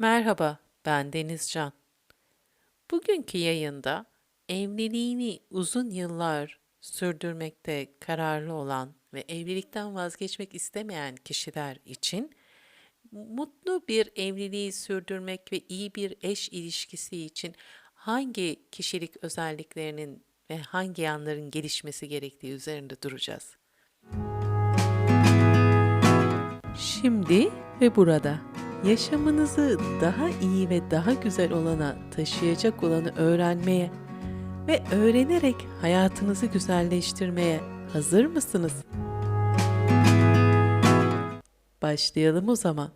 Merhaba, ben Denizcan. Bugünkü yayında evliliğini uzun yıllar sürdürmekte kararlı olan ve evlilikten vazgeçmek istemeyen kişiler için mutlu bir evliliği sürdürmek ve iyi bir eş ilişkisi için hangi kişilik özelliklerinin ve hangi yanların gelişmesi gerektiği üzerinde duracağız. Şimdi ve burada yaşamınızı daha iyi ve daha güzel olana taşıyacak olanı öğrenmeye ve öğrenerek hayatınızı güzelleştirmeye hazır mısınız? Başlayalım o zaman.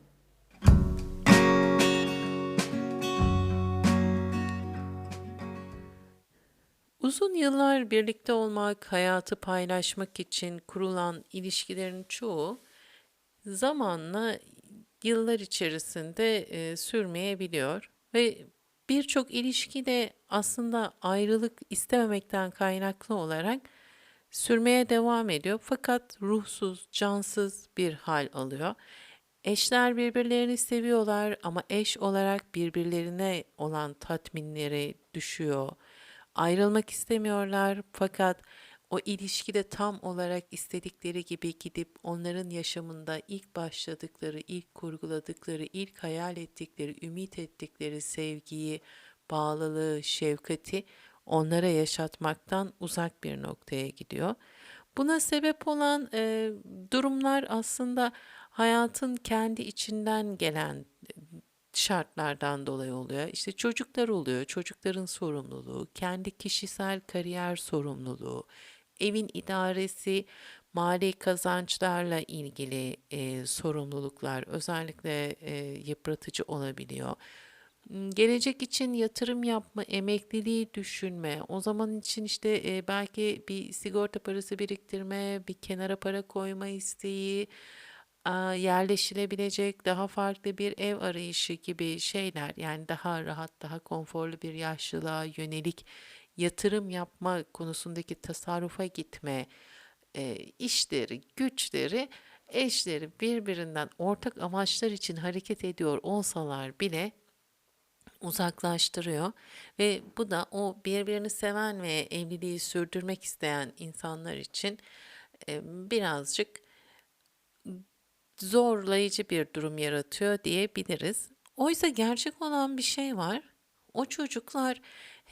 Uzun yıllar birlikte olmak, hayatı paylaşmak için kurulan ilişkilerin çoğu zamanla yıllar içerisinde e, sürmeyebiliyor ve birçok ilişki de aslında ayrılık istememekten kaynaklı olarak sürmeye devam ediyor fakat ruhsuz, cansız bir hal alıyor. Eşler birbirlerini seviyorlar ama eş olarak birbirlerine olan tatminleri düşüyor. Ayrılmak istemiyorlar fakat o ilişkide tam olarak istedikleri gibi gidip onların yaşamında ilk başladıkları, ilk kurguladıkları, ilk hayal ettikleri, ümit ettikleri sevgiyi, bağlılığı, şefkati onlara yaşatmaktan uzak bir noktaya gidiyor. Buna sebep olan e, durumlar aslında hayatın kendi içinden gelen şartlardan dolayı oluyor. İşte çocuklar oluyor, çocukların sorumluluğu, kendi kişisel kariyer sorumluluğu, evin idaresi, mali kazançlarla ilgili e, sorumluluklar özellikle e, yıpratıcı olabiliyor. Gelecek için yatırım yapma, emekliliği düşünme, o zaman için işte e, belki bir sigorta parası biriktirme, bir kenara para koyma isteği, yerleşilebilecek daha farklı bir ev arayışı gibi şeyler yani daha rahat, daha konforlu bir yaşlılığa yönelik yatırım yapma konusundaki tasarrufa gitme e, işleri, güçleri, eşleri birbirinden ortak amaçlar için hareket ediyor olsalar bile uzaklaştırıyor ve bu da o birbirini seven ve evliliği sürdürmek isteyen insanlar için e, birazcık zorlayıcı bir durum yaratıyor diyebiliriz. Oysa gerçek olan bir şey var. O çocuklar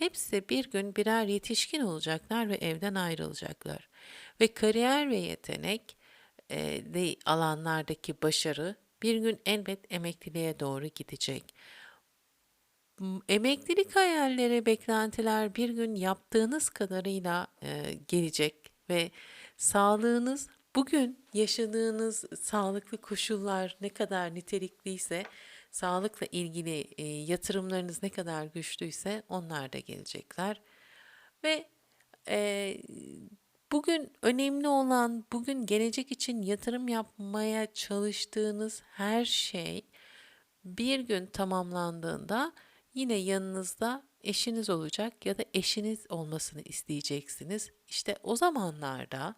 hepsi bir gün birer yetişkin olacaklar ve evden ayrılacaklar. Ve kariyer ve yetenek e, alanlardaki başarı bir gün elbet emekliliğe doğru gidecek. Emeklilik hayalleri, beklentiler bir gün yaptığınız kadarıyla e, gelecek ve sağlığınız bugün yaşadığınız sağlıklı koşullar ne kadar nitelikliyse sağlıkla ilgili e, yatırımlarınız ne kadar güçlüyse onlar da gelecekler. Ve e, bugün önemli olan, bugün gelecek için yatırım yapmaya çalıştığınız her şey bir gün tamamlandığında yine yanınızda eşiniz olacak ya da eşiniz olmasını isteyeceksiniz. İşte o zamanlarda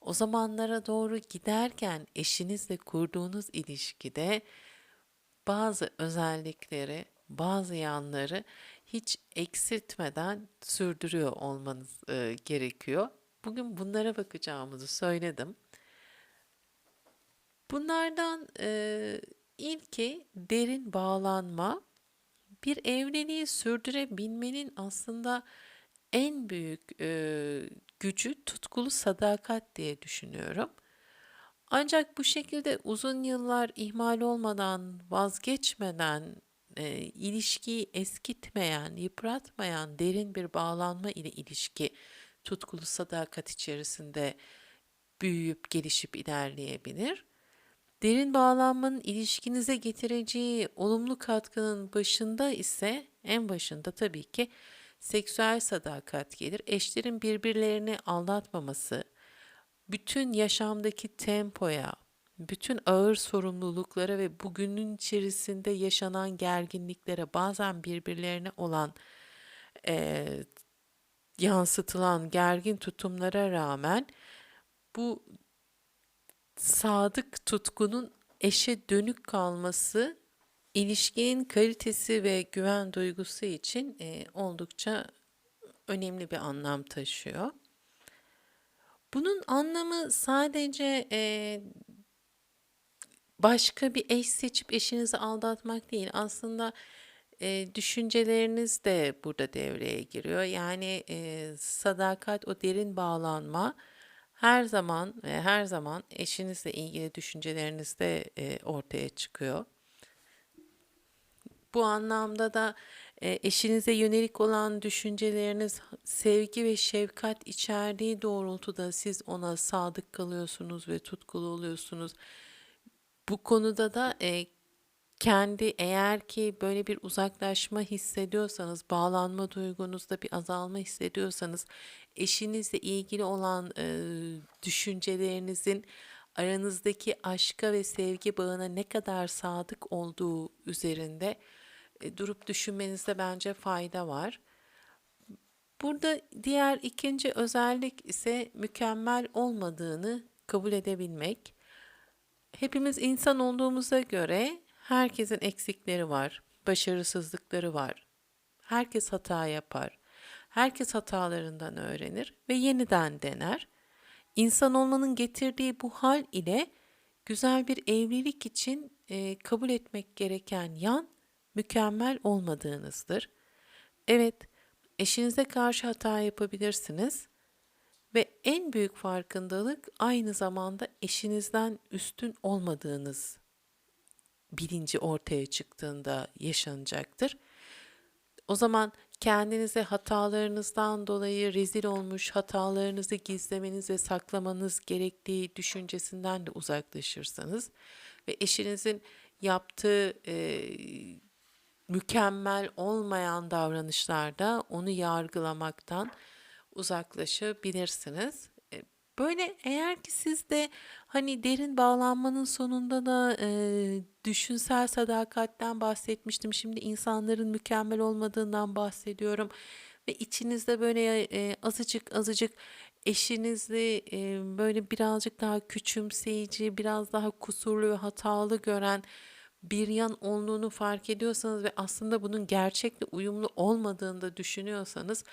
o zamanlara doğru giderken eşinizle kurduğunuz ilişkide bazı özellikleri, bazı yanları hiç eksiltmeden sürdürüyor olmanız e, gerekiyor. Bugün bunlara bakacağımızı söyledim. Bunlardan e, ilki derin bağlanma. Bir evliliği sürdürebilmenin aslında en büyük e, gücü tutkulu sadakat diye düşünüyorum. Ancak bu şekilde uzun yıllar ihmal olmadan, vazgeçmeden, e, ilişkiyi eskitmeyen, yıpratmayan derin bir bağlanma ile ilişki tutkulu sadakat içerisinde büyüyüp gelişip ilerleyebilir. Derin bağlanmanın ilişkinize getireceği olumlu katkının başında ise en başında tabii ki seksüel sadakat gelir. Eşlerin birbirlerini aldatmaması, bütün yaşamdaki tempoya, bütün ağır sorumluluklara ve bugünün içerisinde yaşanan gerginliklere bazen birbirlerine olan e, yansıtılan gergin tutumlara rağmen bu sadık tutkunun eşe dönük kalması ilişkinin kalitesi ve güven duygusu için e, oldukça önemli bir anlam taşıyor. Bunun anlamı sadece e, başka bir eş seçip eşinizi aldatmak değil. Aslında e, düşünceleriniz de burada devreye giriyor. Yani e, sadakat, o derin bağlanma her zaman ve her zaman eşinizle ilgili düşüncelerinizde e, ortaya çıkıyor. Bu anlamda da eşinize yönelik olan düşünceleriniz sevgi ve şefkat içerdiği doğrultuda siz ona sadık kalıyorsunuz ve tutkulu oluyorsunuz. Bu konuda da e, kendi eğer ki böyle bir uzaklaşma hissediyorsanız, bağlanma duygunuzda bir azalma hissediyorsanız, eşinizle ilgili olan e, düşüncelerinizin aranızdaki aşka ve sevgi bağına ne kadar sadık olduğu üzerinde durup düşünmenizde bence fayda var. Burada diğer ikinci özellik ise mükemmel olmadığını kabul edebilmek. Hepimiz insan olduğumuza göre herkesin eksikleri var, başarısızlıkları var. Herkes hata yapar. Herkes hatalarından öğrenir ve yeniden dener. İnsan olmanın getirdiği bu hal ile güzel bir evlilik için e, kabul etmek gereken yan mükemmel olmadığınızdır. Evet, eşinize karşı hata yapabilirsiniz ve en büyük farkındalık aynı zamanda eşinizden üstün olmadığınız bilinci ortaya çıktığında yaşanacaktır. O zaman kendinize hatalarınızdan dolayı rezil olmuş, hatalarınızı gizlemeniz ve saklamanız gerektiği düşüncesinden de uzaklaşırsanız ve eşinizin yaptığı e, mükemmel olmayan davranışlarda onu yargılamaktan uzaklaşabilirsiniz. E, böyle eğer ki siz de hani derin bağlanmanın sonunda da e, düşünsel sadakatten bahsetmiştim. Şimdi insanların mükemmel olmadığından bahsediyorum ve içinizde böyle e, azıcık azıcık eşinizle e, böyle birazcık daha küçümseyici, biraz daha kusurlu ve hatalı gören bir yan olduğunu fark ediyorsanız ve aslında bunun gerçekle uyumlu olmadığını da düşünüyorsanız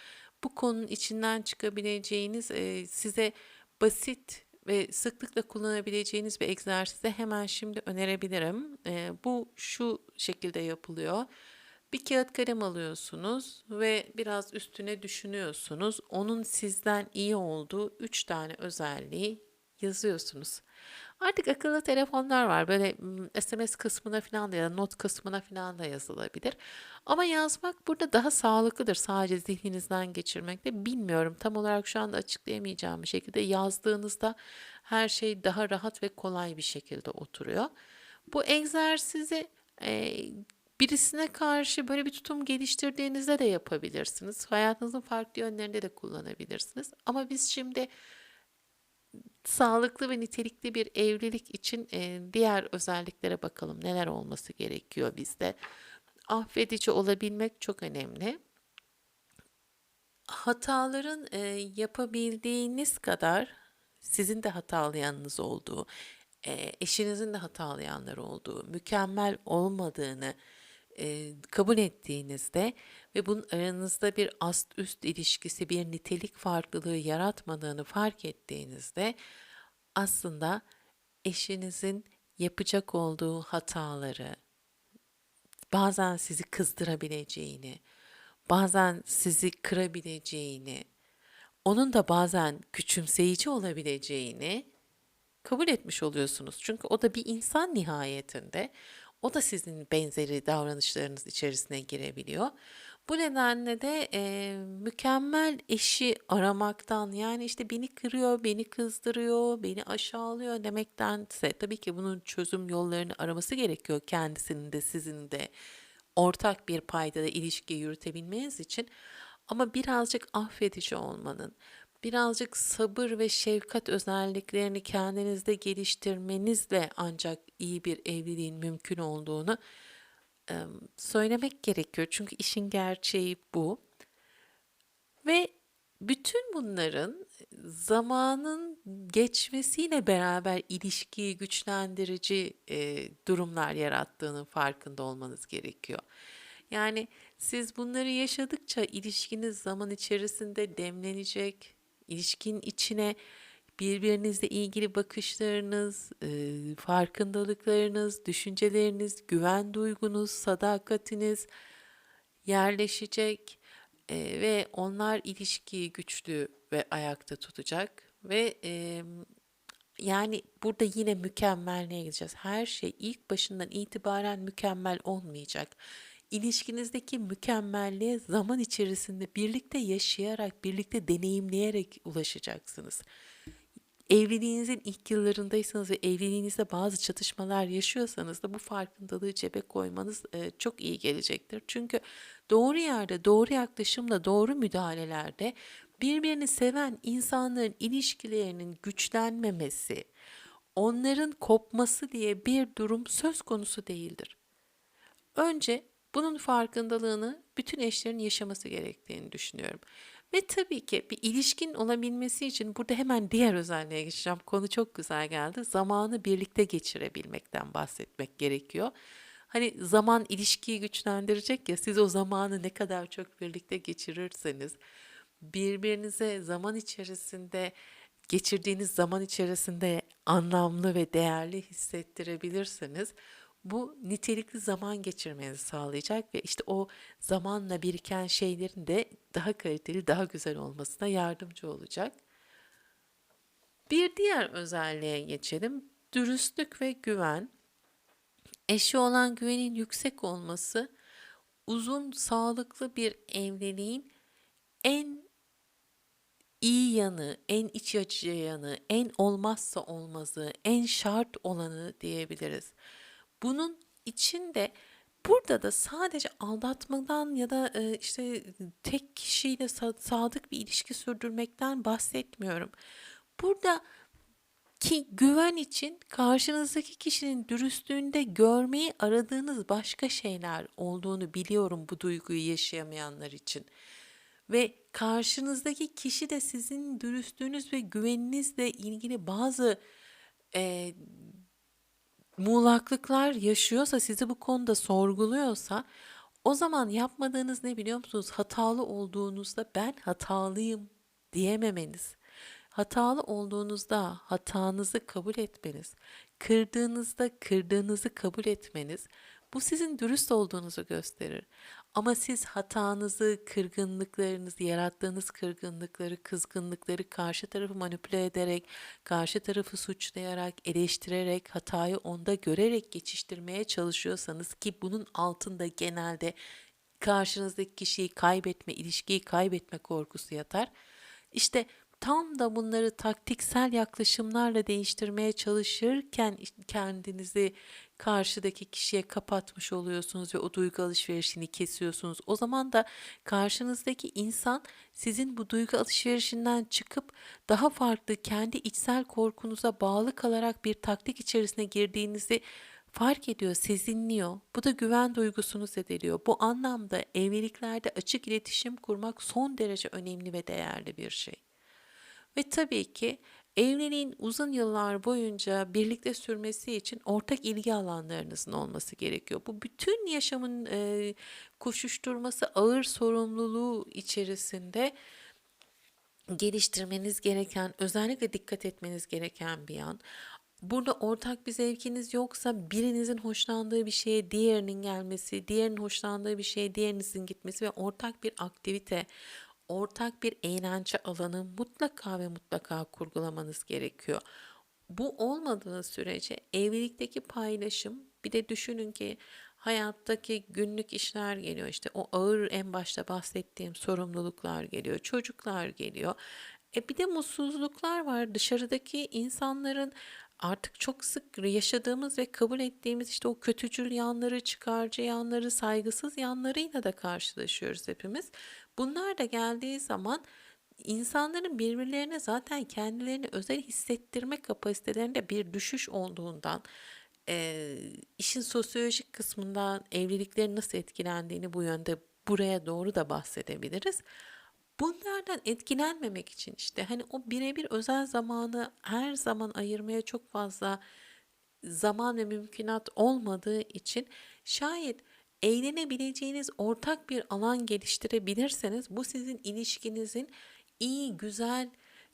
bu konunun içinden çıkabileceğiniz e, size basit ve sıklıkla kullanabileceğiniz bir egzersizi hemen şimdi önerebilirim. E, bu şu şekilde yapılıyor. Bir kağıt kalem alıyorsunuz ve biraz üstüne düşünüyorsunuz. Onun sizden iyi olduğu üç tane özelliği yazıyorsunuz. Artık akıllı telefonlar var. Böyle SMS kısmına falan da ya da not kısmına falan da yazılabilir. Ama yazmak burada daha sağlıklıdır. Sadece zihninizden geçirmek de bilmiyorum. Tam olarak şu anda açıklayamayacağım bir şekilde yazdığınızda her şey daha rahat ve kolay bir şekilde oturuyor. Bu egzersizi e, birisine karşı böyle bir tutum geliştirdiğinizde de yapabilirsiniz. Hayatınızın farklı yönlerinde de kullanabilirsiniz. Ama biz şimdi sağlıklı ve nitelikli bir evlilik için e, diğer özelliklere bakalım. Neler olması gerekiyor bizde? Affedici olabilmek çok önemli. Hataların e, yapabildiğiniz kadar sizin de hatalayanınız olduğu, e, eşinizin de hatalayanlar olduğu, mükemmel olmadığını e, kabul ettiğinizde ve bunun aranızda bir ast üst ilişkisi, bir nitelik farklılığı yaratmadığını fark ettiğinizde aslında eşinizin yapacak olduğu hataları, bazen sizi kızdırabileceğini, bazen sizi kırabileceğini, onun da bazen küçümseyici olabileceğini kabul etmiş oluyorsunuz. Çünkü o da bir insan nihayetinde. O da sizin benzeri davranışlarınız içerisine girebiliyor. Bu nedenle de e, mükemmel eşi aramaktan yani işte beni kırıyor, beni kızdırıyor, beni aşağılıyor demektense tabii ki bunun çözüm yollarını araması gerekiyor kendisinin de sizin de ortak bir paydada ilişki yürütebilmeniz için. Ama birazcık affedici olmanın, birazcık sabır ve şefkat özelliklerini kendinizde geliştirmenizle ancak iyi bir evliliğin mümkün olduğunu söylemek gerekiyor. Çünkü işin gerçeği bu. Ve Bütün bunların zamanın geçmesiyle beraber ilişkiyi güçlendirici e, durumlar yarattığının farkında olmanız gerekiyor. Yani siz bunları yaşadıkça ilişkiniz zaman içerisinde demlenecek, ilişkinin içine birbirinizle ilgili bakışlarınız, farkındalıklarınız, düşünceleriniz, güven duygunuz, sadakatiniz yerleşecek ve onlar ilişkiyi güçlü ve ayakta tutacak ve yani burada yine mükemmelliğe gideceğiz. Her şey ilk başından itibaren mükemmel olmayacak. İlişkinizdeki mükemmelliğe zaman içerisinde birlikte yaşayarak, birlikte deneyimleyerek ulaşacaksınız. Evliliğinizin ilk yıllarındaysanız ve evliliğinizde bazı çatışmalar yaşıyorsanız da bu farkındalığı cebe koymanız e, çok iyi gelecektir. Çünkü doğru yerde, doğru yaklaşımla, doğru müdahalelerde birbirini seven insanların ilişkilerinin güçlenmemesi, onların kopması diye bir durum söz konusu değildir. Önce bunun farkındalığını bütün eşlerin yaşaması gerektiğini düşünüyorum. Ve tabii ki bir ilişkin olabilmesi için burada hemen diğer özelliğe geçeceğim. Konu çok güzel geldi. Zamanı birlikte geçirebilmekten bahsetmek gerekiyor. Hani zaman ilişkiyi güçlendirecek ya siz o zamanı ne kadar çok birlikte geçirirseniz birbirinize zaman içerisinde geçirdiğiniz zaman içerisinde anlamlı ve değerli hissettirebilirseniz bu nitelikli zaman geçirmenizi sağlayacak ve işte o zamanla biriken şeylerin de daha kaliteli, daha güzel olmasına yardımcı olacak. Bir diğer özelliğe geçelim. Dürüstlük ve güven. Eşi olan güvenin yüksek olması uzun sağlıklı bir evliliğin en iyi yanı, en iç açıcı yanı, en olmazsa olmazı, en şart olanı diyebiliriz. Bunun içinde burada da sadece aldatmadan ya da e, işte tek kişiyle sadık bir ilişki sürdürmekten bahsetmiyorum. Burada ki güven için karşınızdaki kişinin dürüstlüğünde görmeyi aradığınız başka şeyler olduğunu biliyorum bu duyguyu yaşayamayanlar için. Ve karşınızdaki kişi de sizin dürüstlüğünüz ve güveninizle ilgili bazı e, muğlaklıklar yaşıyorsa, sizi bu konuda sorguluyorsa o zaman yapmadığınız ne biliyor musunuz? Hatalı olduğunuzda ben hatalıyım diyememeniz. Hatalı olduğunuzda hatanızı kabul etmeniz, kırdığınızda kırdığınızı kabul etmeniz bu sizin dürüst olduğunuzu gösterir. Ama siz hatanızı, kırgınlıklarınızı, yarattığınız kırgınlıkları, kızgınlıkları karşı tarafı manipüle ederek, karşı tarafı suçlayarak, eleştirerek, hatayı onda görerek geçiştirmeye çalışıyorsanız ki bunun altında genelde karşınızdaki kişiyi kaybetme, ilişkiyi kaybetme korkusu yatar. İşte tam da bunları taktiksel yaklaşımlarla değiştirmeye çalışırken kendinizi karşıdaki kişiye kapatmış oluyorsunuz ve o duygu alışverişini kesiyorsunuz. O zaman da karşınızdaki insan sizin bu duygu alışverişinden çıkıp daha farklı kendi içsel korkunuza bağlı kalarak bir taktik içerisine girdiğinizi fark ediyor, sezinliyor. Bu da güven duygusunu zedeliyor. Bu anlamda evliliklerde açık iletişim kurmak son derece önemli ve değerli bir şey. Ve tabii ki evliliğin uzun yıllar boyunca birlikte sürmesi için ortak ilgi alanlarınızın olması gerekiyor. Bu bütün yaşamın e, koşuşturması ağır sorumluluğu içerisinde geliştirmeniz gereken, özellikle dikkat etmeniz gereken bir yan. Burada ortak bir zevkiniz yoksa birinizin hoşlandığı bir şeye diğerinin gelmesi, diğerinin hoşlandığı bir şeye diğerinizin gitmesi ve ortak bir aktivite, ortak bir eğlence alanı mutlaka ve mutlaka kurgulamanız gerekiyor. Bu olmadığı sürece evlilikteki paylaşım bir de düşünün ki hayattaki günlük işler geliyor işte o ağır en başta bahsettiğim sorumluluklar geliyor çocuklar geliyor e bir de mutsuzluklar var dışarıdaki insanların artık çok sık yaşadığımız ve kabul ettiğimiz işte o kötücül yanları, çıkarcı yanları, saygısız yanlarıyla da karşılaşıyoruz hepimiz. Bunlar da geldiği zaman insanların birbirlerine zaten kendilerini özel hissettirme kapasitelerinde bir düşüş olduğundan, e, işin sosyolojik kısmından evliliklerin nasıl etkilendiğini bu yönde buraya doğru da bahsedebiliriz. Bunlardan etkilenmemek için işte hani o birebir özel zamanı her zaman ayırmaya çok fazla zaman ve mümkünat olmadığı için şayet eğlenebileceğiniz ortak bir alan geliştirebilirseniz bu sizin ilişkinizin iyi, güzel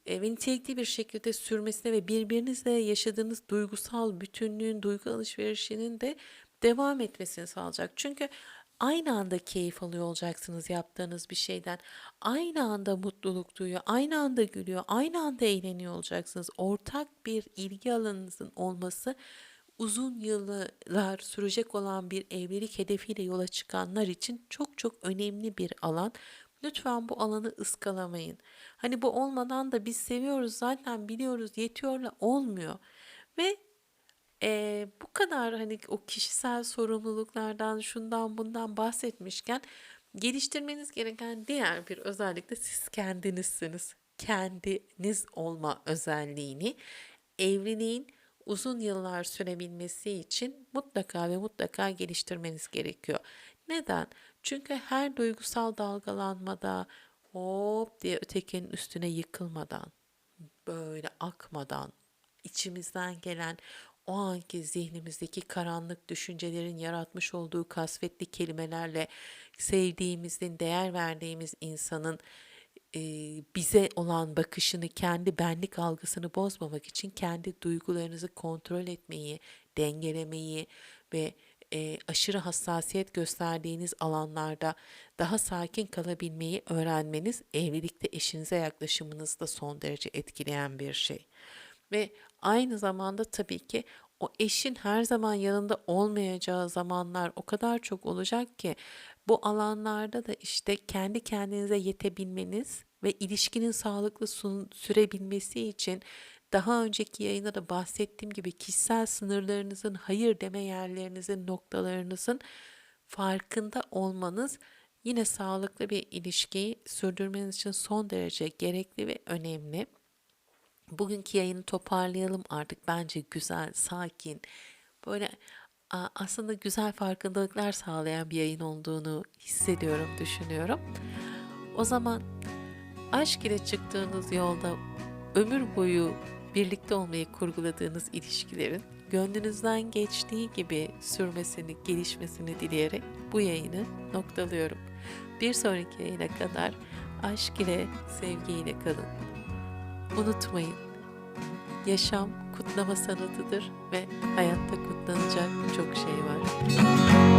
e, ve nitelikli bir şekilde sürmesine ve birbirinizle yaşadığınız duygusal bütünlüğün, duygu alışverişinin de devam etmesini sağlayacak. Çünkü aynı anda keyif alıyor olacaksınız yaptığınız bir şeyden. Aynı anda mutluluk duyuyor, aynı anda gülüyor, aynı anda eğleniyor olacaksınız. Ortak bir ilgi alanınızın olması uzun yıllar sürecek olan bir evlilik hedefiyle yola çıkanlar için çok çok önemli bir alan. Lütfen bu alanı ıskalamayın. Hani bu olmadan da biz seviyoruz zaten biliyoruz yetiyorla olmuyor. Ve eee, bu kadar hani o kişisel sorumluluklardan şundan bundan bahsetmişken geliştirmeniz gereken diğer bir özellik de siz kendinizsiniz. Kendiniz olma özelliğini evliliğin uzun yıllar sürebilmesi için mutlaka ve mutlaka geliştirmeniz gerekiyor. Neden? Çünkü her duygusal dalgalanmada hop diye ötekinin üstüne yıkılmadan, böyle akmadan, içimizden gelen o anki zihnimizdeki karanlık düşüncelerin yaratmış olduğu kasvetli kelimelerle sevdiğimizin, değer verdiğimiz insanın e, bize olan bakışını, kendi benlik algısını bozmamak için kendi duygularınızı kontrol etmeyi, dengelemeyi ve e, aşırı hassasiyet gösterdiğiniz alanlarda daha sakin kalabilmeyi öğrenmeniz evlilikte eşinize yaklaşımınızda son derece etkileyen bir şey. Ve aynı zamanda tabii ki o eşin her zaman yanında olmayacağı zamanlar o kadar çok olacak ki bu alanlarda da işte kendi kendinize yetebilmeniz ve ilişkinin sağlıklı sürebilmesi için daha önceki yayında da bahsettiğim gibi kişisel sınırlarınızın, hayır deme yerlerinizin, noktalarınızın farkında olmanız yine sağlıklı bir ilişkiyi sürdürmeniz için son derece gerekli ve önemli. Bugünkü yayını toparlayalım artık. Bence güzel, sakin, böyle aslında güzel farkındalıklar sağlayan bir yayın olduğunu hissediyorum, düşünüyorum. O zaman aşk ile çıktığınız yolda ömür boyu birlikte olmayı kurguladığınız ilişkilerin gönlünüzden geçtiği gibi sürmesini, gelişmesini dileyerek bu yayını noktalıyorum. Bir sonraki yayına kadar aşk ile, sevgiyle kalın. Unutmayın, yaşam kutlama sanatıdır ve hayatta kutlanacak çok şey var.